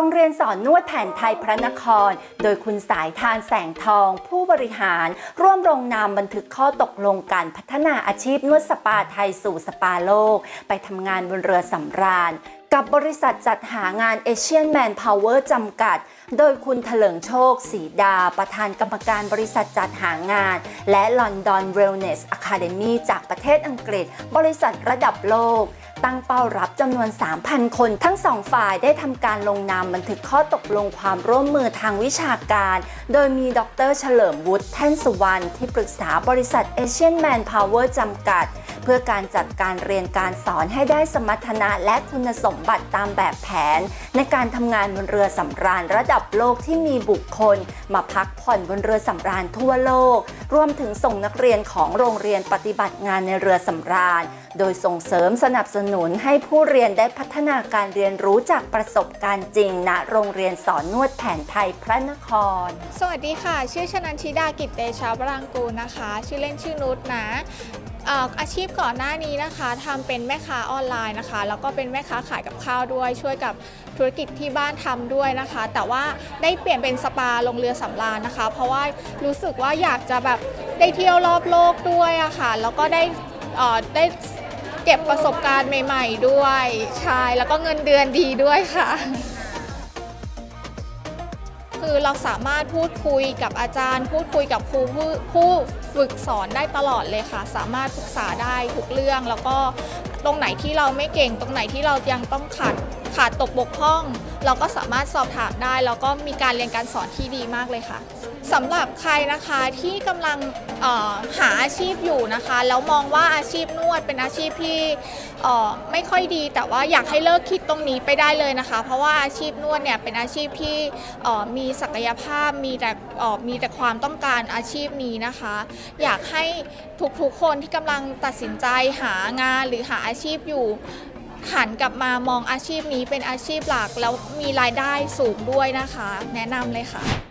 รงเรียนสอนนวดแผนไทยพระนคร โดยคุณสายทานแสงทอง ผู้บริหาร ร่วมลงนามบันทึกข้อตกลงการพัฒนาอาชีพนวดสปาไทยสู่สปาโลก ไปทำงานบนเรือสำราญ กับบริษัทจัดหางาน Asian Manpower จำกัด โดยคุณเถลิงโชคศรีดา ประธานกรรมการบริษัทจัดหางาน และ London Wellness Academy จากประเทศอังกฤษ บริษัทระดับโลก ตั้งเป้ารับจำนวน 3,000 คน ทั้งสองฝ่ายได้ทำการลงนามบันทึกข้อตกลงความร่วมมือทางวิชาการ โดยมีดรเฉลิมวุฒิแท่นสุวรรณที่ปรึกษาบริษัท Asian Manpower จำกัด เพื่อการจัดการเรียนการสอนให้ได้สมรรถนะและคุณสมบัติตามแบบแผน ในการทำงานบนเรือสำราญระดับโลกที่มีบุคคล มาพักผ่อนบนเรือสำราญทั่วโลก รวมถึงส่งนักเรียนของโรงเรียนปฏิบัติงานในเรือสำราญ โดยส่งเสริมสนับสนุนให้ผู้เรียนได้พัฒนาการเรียนรู้จากประสบการณ์จริงณโรงเรียนสอนนวดแผนไทยพระนคร สวัสดีค่ะ ชื่อชนันชิดากิจเตชะบรังกูลนะคะ ชื่อเล่นชื่อนุชนะเอ่อาชีพก่อนหน้านี้นะคะทำเป็นแม่ค้าออนไลน์นะคะ แล้วก็เป็นแม่ค้าขายกับข้าวด้วย ช่วยกับธุรกิจที่บ้านทำด้วยนะคะ แต่ว่าได้เปลี่ยนเป็นสปาลงเรือสำราญนะคะ เพราะว่ารู้สึกว่าอยากจะแบบได้เที่ยวรอบโลกด้วยอะค่ะแล้วก็ได้อ่อได้ ก็บประสบการณ์ใหม่ๆด้วยใช่แล้วก็เงินเดือนดีด้วยค่ะ คือเราสามารถพูดคุยกับอาจารย์ พูดคุยกับครูผู้ผู้ฝึกสอนได้ตลอดเลยค่ะ สามารถปรึกษาได้ทุกเรื่อง แล้วก็ตรงไหนที่เราไม่เก่ง ตรงไหนที่เรายังต้องขาดขาดตกบกพร่อง เราก็สามารถสอบถามได้ แล้วก็มีการเรียนการสอนที่ดีมากเลยค่ะ สำหรับใครนะคะที่กำลังหาอาชีพอยู่นะคะ แล้วมองว่าอาชีพนวดเป็นอาชีพที่ไม่ค่อยดี แต่ว่าอยากให้เลิกคิดตรงนี้ไปได้เลยนะคะ เพราะว่าอาชีพนวดเนี่ยเป็นอาชีพที่มีศักยภาพมีแต่มีแต่ความต้องการอาชีพนี้นะคะ อยากให้ทุกๆคนที่กำลังตัดสินใจหางานหรือหาอาชีพอยู่หันกลับมามองอาชีพนี้เป็นอาชีพหลัก แล้วมีรายได้สูงด้วยนะคะ แนะนำเลยค่ะ